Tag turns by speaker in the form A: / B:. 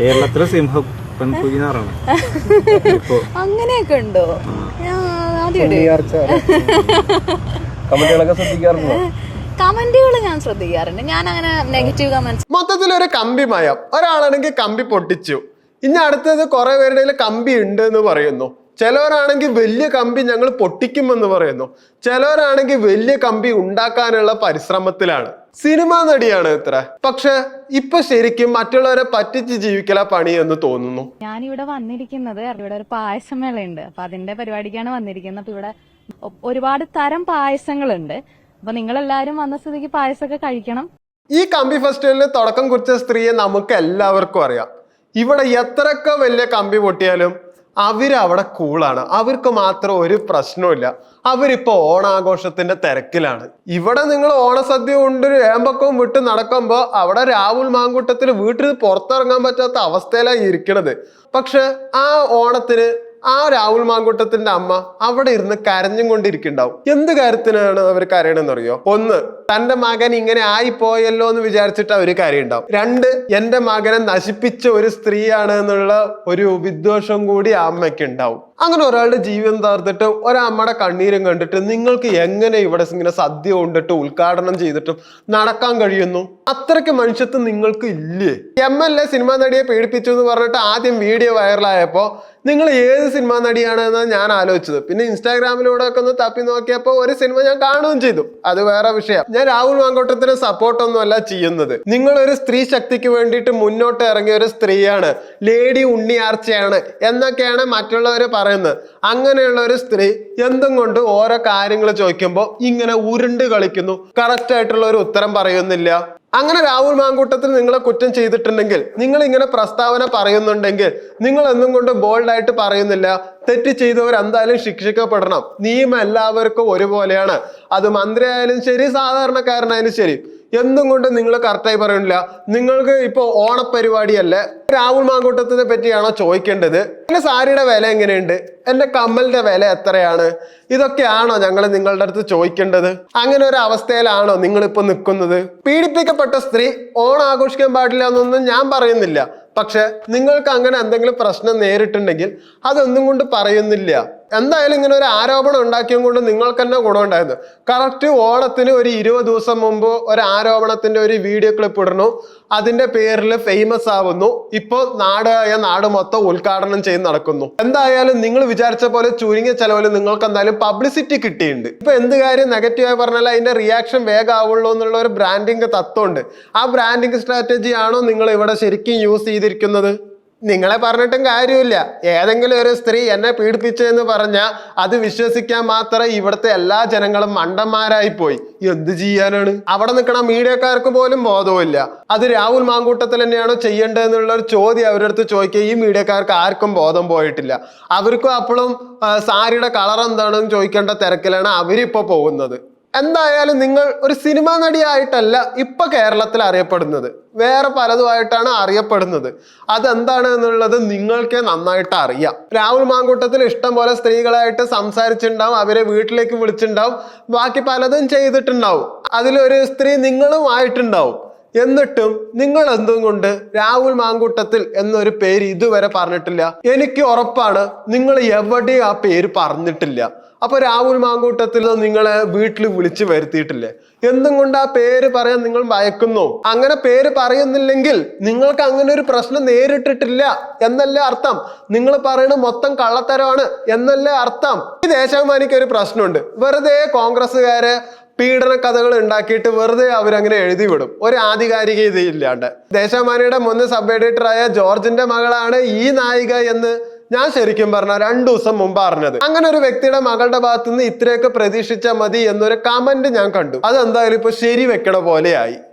A: കേരളത്തിലെ സിംഹം പെൺകുഞ്ഞാറാണ് ഇപ്പോ
B: അങ്ങനെയൊക്കെ ഉണ്ടോ?
C: കമന്റുകളൊക്കെ ശ്രദ്ധിക്കാറുണ്ടോ?
B: കമന്റുകൾ ഞാൻ ശ്രദ്ധിക്കാറുണ്ട്. ഞാൻ അങ്ങനെ നെഗറ്റീവ് കമന്റ്സ്
C: മൊത്തത്തിൽ ഒരു കമ്പി മയം. ഒരാളാണെങ്കിൽ കമ്പി പൊട്ടിച്ചു. ഇനി അടുത്തത് കുറെ പേരുടെ കമ്പി ഉണ്ട് എന്ന് പറയുന്നു. ചിലവരാണെങ്കിൽ വലിയ കമ്പി ഞങ്ങൾ പൊട്ടിക്കുമെന്ന് പറയുന്നു. ചിലവരാണെങ്കിൽ വലിയ കമ്പി ഉണ്ടാക്കാനുള്ള പരിശ്രമത്തിലാണ്. സിനിമാ നടിയാണ് ഇത്ര പക്ഷെ ഇപ്പൊ ശരിക്കും മറ്റുള്ളവരെ പറ്റിച്ച് ജീവിക്കല പണി എന്ന് തോന്നുന്നു.
B: ഇവിടെ വന്നിരിക്കുന്നത് ഇവിടെ ഒരു പായസമേളയുണ്ട് അപ്പൊ അതിന്റെ പരിപാടിക്കാണ് വന്നിരിക്കുന്നത്. അപ്പൊ ഇവിടെ ഒരുപാട് തരം പായസങ്ങളുണ്ട്. അപ്പൊ നിങ്ങൾ എല്ലാരും വന്ന സ്ഥിതിക്ക് പായസമൊക്കെ കഴിക്കണം.
C: ഈ കമ്പി ഫെസ്റ്റിവലിന് തുടക്കം കുറിച്ച സ്ത്രീയെ നമുക്ക് എല്ലാവർക്കും അറിയാം. ഇവിടെ എത്രയൊക്കെ വലിയ കമ്പി പൊട്ടിയാലും അവരവിടെ കൂളാണ് അവർക്ക് മാത്രം ഒരു പ്രശ്നമില്ല അവരിപ്പോ ഓണാഘോഷത്തിന്റെ തിരക്കിലാണ്. ഇവിടെ നിങ്ങൾ ഓണസദ്യ കൊണ്ട് ഏമ്പക്കവും വിട്ട് നടക്കുമ്പോൾ അവിടെ രാഹുൽ മാങ്കൂട്ടത്തിൽ വീട്ടിൽ പുറത്തിറങ്ങാൻ പറ്റാത്ത അവസ്ഥയിലാണ് ഇരിക്കണത്. പക്ഷെ ആ ഓണത്തിന് ആ രാഹുൽ മാങ്കൂട്ടത്തിന്റെ അമ്മ അവിടെ ഇരുന്ന് കരഞ്ഞും കൊണ്ടിരിക്കുന്നുണ്ടാവും. എന്ത് കാര്യത്തിനാണ് അവർ കരയണമെന്ന് അറിയോ ഒന്ന് തന്റെ മകൻ ഇങ്ങനെ ആയിപ്പോയല്ലോ എന്ന് വിചാരിച്ചിട്ട് അവർ കരയുണ്ടാവും രണ്ട് എന്റെ മകനെ നശിപ്പിച്ച ഒരു സ്ത്രീയാണ് എന്നുള്ള ഒരു വിദ്വേഷം കൂടി ആ അമ്മയ്ക്ക് ഉണ്ടാവും. അങ്ങനെ ഒരാളുടെ ജീവിതം തകർത്തിട്ട് ഒരമ്മയുടെ കണ്ണീരും കണ്ടിട്ട് നിങ്ങൾക്ക് എങ്ങനെ ഇവിടെ ഇങ്ങനെ സദ്യ കൊണ്ടിട്ട് ഉദ്ഘാടനം ചെയ്തിട്ടും നടക്കാൻ കഴിയുന്നു? അത്രയ്ക്ക് മനുഷ്യത്വം നിങ്ങൾക്ക് ഇല്ലേ? എം എൽ എ സിനിമാ നടിയെ പീഡിപ്പിച്ചു എന്ന് പറഞ്ഞിട്ട് ആദ്യം വീഡിയോ വൈറലായപ്പോൾ നിങ്ങൾ ഏത് സിനിമാ നടിയാണ് എന്ന് ഞാൻ ആലോചിച്ചത്. പിന്നെ ഇൻസ്റ്റാഗ്രാമിലൂടെ ഒക്കെ ഒന്ന് തപ്പി നോക്കിയപ്പോൾ ഒരു സിനിമ ഞാൻ കാണുകയും ചെയ്തു. അത് വേറെ വിഷയം. ഞാൻ രാഹുൽ മാങ്കോട്ടത്തിന് സപ്പോർട്ടൊന്നും അല്ല ചെയ്യുന്നത്. നിങ്ങൾ ഒരു സ്ത്രീ ശക്തിക്ക് വേണ്ടിയിട്ട് മുന്നോട്ട് ഇറങ്ങിയ ഒരു സ്ത്രീയാണ്. ലേഡി ഉണ്ണിയാർച്ചയാണ്. എന്നൊക്കെയാണ് മറ്റുള്ളവർ പറയുന്നത്. അങ്ങനെയുള്ള ഒരു സ്ത്രീ എന്തും കൊണ്ട് ഓരോ കാര്യങ്ങൾ ചോദിക്കുമ്പോൾ ഇങ്ങനെ ഉരുണ്ട് കളിക്കുന്നു. കറക്റ്റ് ആയിട്ടുള്ള ഒരു ഉത്തരം പറയുന്നില്ല. അങ്ങനെ രാഹുൽ മാങ്കൂട്ടത്തിൽ നിങ്ങളെ കുറ്റം ചെയ്തിട്ടുണ്ടെങ്കിൽ നിങ്ങൾ ഇങ്ങനെ പ്രസ്താവന പറയുന്നുണ്ടെങ്കിൽ നിങ്ങൾ എന്നും കൊണ്ട് ബോൾഡായിട്ട് പറയുന്നില്ല. തെറ്റ് ചെയ്തവർ എന്തായാലും ശിക്ഷിക്കപ്പെടണം. നിയമം എല്ലാവർക്കും ഒരുപോലെയാണ്. അത് മന്ത്രിയായാലും ശരി സാധാരണക്കാരനായാലും ശരി. എന്തും കൊണ്ട് നിങ്ങൾ കറക്റ്റായി പറയുന്നില്ല. നിങ്ങൾക്ക് ഇപ്പോൾ ഓണപ്പരിപാടിയല്ലേ? രാഹുൽ മാങ്കൂട്ടത്തിനെ പറ്റിയാണോ ചോദിക്കേണ്ടത്? എന്റെ സാരിയുടെ വില എങ്ങനെയുണ്ട്? എന്റെ കമ്മലിന്റെ വില എത്രയാണ്? ഇതൊക്കെയാണോ ഞങ്ങൾ നിങ്ങളുടെ അടുത്ത് ചോദിക്കേണ്ടത്? അങ്ങനെ ഒരു അവസ്ഥയിലാണോ നിങ്ങൾ ഇപ്പൊ നിൽക്കുന്നത്? പീഡിപ്പിക്കപ്പെട്ട സ്ത്രീ ഓണം ആഘോഷിക്കാൻ പാടില്ല എന്നൊന്നും ഞാൻ പറയുന്നില്ല. പക്ഷെ നിങ്ങൾക്ക് അങ്ങനെ എന്തെങ്കിലും പ്രശ്നം നേരിട്ടുണ്ടെങ്കിൽ അതൊന്നും കൊണ്ട് പറയുന്നില്ല. എന്തായാലും ഇങ്ങനെ ഒരു ആരോപണം ഉണ്ടാക്കിയും കൊണ്ട് നിങ്ങൾക്ക് തന്നെ ഗുണമുണ്ടായിരുന്നു. കറക്റ്റ് ഓണത്തിന് ഒരു ഇരുപത് ദിവസം മുമ്പ് ഒരു ആരോപണത്തിന്റെ ഒരു വീഡിയോ ക്ലിപ്പ് ഇടുന്നു. അതിന്റെ പേരിൽ ഫേമസ് ആവുന്നു. ഇപ്പോൾ നാടായ നാട് മൊത്തം ഉദ്ഘാടനം ചെയ്ത് നടക്കുന്നു. എന്തായാലും നിങ്ങൾ വിചാരിച്ച പോലെ ചുരുങ്ങിയ ചെലവിൽ നിങ്ങൾക്ക് എന്തായാലും പബ്ലിസിറ്റി കിട്ടിയിട്ടുണ്ട്. ഇപ്പൊ എന്ത് കാര്യം നെഗറ്റീവായി പറഞ്ഞാൽ അതിന്റെ റിയാക്ഷൻ വേഗം ആവുള്ളൂ എന്നുള്ള ഒരു ബ്രാൻഡിങ് തത്വമുണ്ട്. ആ ബ്രാൻഡിങ് സ്ട്രാറ്റജി ആണോ നിങ്ങൾ ഇവിടെ ശരിക്കും യൂസ് ചെയ്തിരിക്കുന്നത്? നിങ്ങളെ പറഞ്ഞിട്ടും കാര്യമില്ല. ഏതെങ്കിലും ഒരു സ്ത്രീ എന്നെ പീഡിപ്പിച്ചു എന്ന് പറഞ്ഞാൽ അത് വിശ്വസിക്കാൻ മാത്രം ഇവിടുത്തെ എല്ലാ ജനങ്ങളും മണ്ടന്മാരായി പോയി. എന്ത് ചെയ്യാനാണ്? അവിടെ നിൽക്കണ മീഡിയക്കാർക്ക് പോലും ബോധവുമില്ല. അത് രാഹുൽ മാങ്കൂട്ടത്തിൽ തന്നെയാണോ ചെയ്യേണ്ടതെന്നുള്ള ഒരു ചോദ്യം അവരുടെ അടുത്ത് ചോദിക്കുക ഈ മീഡിയക്കാർക്ക് ആർക്കും ബോധം പോയിട്ടില്ല. അവർക്കും അപ്പോഴും സാരിയുടെ കളർ എന്താണെന്ന് ചോദിക്കേണ്ട തിരക്കിലാണ് അവരിപ്പോ പോകുന്നത്. എന്തായാലും നിങ്ങൾ ഒരു സിനിമാ നടിയായിട്ടല്ല ഇപ്പൊ കേരളത്തിൽ അറിയപ്പെടുന്നത്. വേറെ പലതുമായിട്ടാണ് അറിയപ്പെടുന്നത്. അതെന്താണ് എന്നുള്ളത് നിങ്ങൾക്ക് നന്നായിട്ട് അറിയാം. രാഹുൽ മാങ്കൂട്ടത്തിൽ ഇഷ്ടം പോലെ സ്ത്രീകളായിട്ട് സംസാരിച്ചിട്ടുണ്ടാവും അവരെ വീട്ടിലേക്ക് വിളിച്ചിട്ടുണ്ടാവും ബാക്കി പലതും ചെയ്തിട്ടുണ്ടാവും. അതിലൊരു സ്ത്രീ നിങ്ങളും ആയിട്ടുണ്ടാവും എന്നിട്ടും നിങ്ങൾ എന്തും കൊണ്ട് രാഹുൽ മാങ്കൂട്ടത്തിൽ എന്നൊരു പേര് ഇതുവരെ പറഞ്ഞിട്ടില്ല? എനിക്ക് ഉറപ്പാണ് നിങ്ങൾ എവിടെയും ആ പേര് പറഞ്ഞിട്ടില്ല. അപ്പൊ രാഹുൽ മാങ്കൂട്ടത്തിൽ നിങ്ങളെ വീട്ടിൽ വിളിച്ചു വരുത്തിയിട്ടില്ലേ? എന്തും കൊണ്ട് ആ പേര് പറയാൻ നിങ്ങൾ ഭയക്കുന്നു അങ്ങനെ പേര് പറയുന്നില്ലെങ്കിൽ നിങ്ങൾക്ക് അങ്ങനെ ഒരു പ്രശ്നം നേരിട്ടിട്ടില്ല എന്നല്ല അർത്ഥം. നിങ്ങൾ പറയുന്നത് മൊത്തം കള്ളത്തരമാണ് എന്നല്ല അർത്ഥം. ഈ ദേശാഭിമാനിക്ക് ഒരു പ്രശ്നമുണ്ട്. വെറുതെ കോൺഗ്രസ്സുകാരെ പീഡന കഥകൾ ഉണ്ടാക്കിയിട്ട് വെറുതെ അവരങ്ങനെ എഴുതി വിടും ഒരു ആധികാരികത ഇല്ലാണ്ട്. ദേശാഭിമാനിയുടെ മുൻ സബ് എഡിറ്ററായ ജോർജിന്റെ മകളാണ് ഈ നായിക എന്ന് ഞാൻ ശരിക്കും പറഞ്ഞ രണ്ടു ദിവസം മുമ്പ് അറിഞ്ഞത്. അങ്ങനെ ഒരു വ്യക്തിയുടെ മകളുടെ ഭാഗത്തുനിന്ന് ഇത്രയൊക്കെ പ്രതീക്ഷിച്ചാൽ മതി എന്നൊരു കമന്റ് ഞാൻ കണ്ടു. അതെന്തായാലും ഇപ്പൊ ശരി വെക്കണ പോലെയായി.